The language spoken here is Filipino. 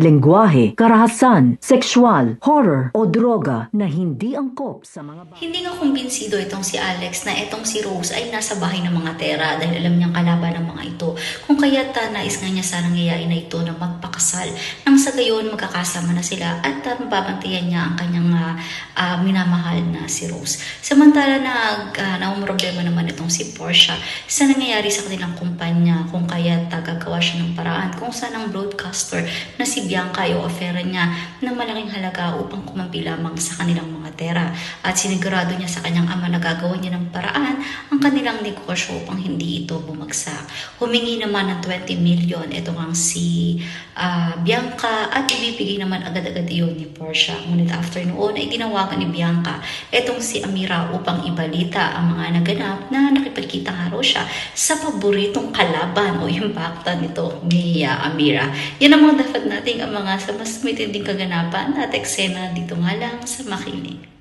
lengguwahe, karahasan, sexual, horror o droga na hindi angkop sa mga. Hindi nga kumbinsido itong si Alex na itong si Rose ay nasa bahay ng mga Tera dahil alam niyang kalaban ng mga ito. Kung kaya't uh, nais nga niya sa nangyayari na ito na magpakasal. Nang sa gayon magkakasama na sila at uh, mababantayan niya ang kanyang uh, minamahal na si Rose. Samantala na uh, problema naman itong si Portia sa nangyayari sa kanilang kumpanya kung kaya't uh, gagawa siya ng paraan kung saan ang broadcaster na si Bianca ay ofera niya ng malaking halaga upang kumampi lamang sa kanilang mga tera. At sinigurado niya sa kanyang ama na gagawa niya ng paraan ang kanilang negosyo upang hindi ito bumagsak. Humingi naman ng 20 million ito ang si ah, Bianca at ibibigay naman agad-agad iyon ni Portia. Ngunit after noon ay tinawagan ni Bianca itong si Amira upang ibalita ang mga naganap na nakipagkita nga raw siya sa paboritong kalaban o bakta nito ni ah, Amira. Yan ang mga dapat nating ang mga sa mas matinding kaganapan at eksena dito nga lang sa makinig.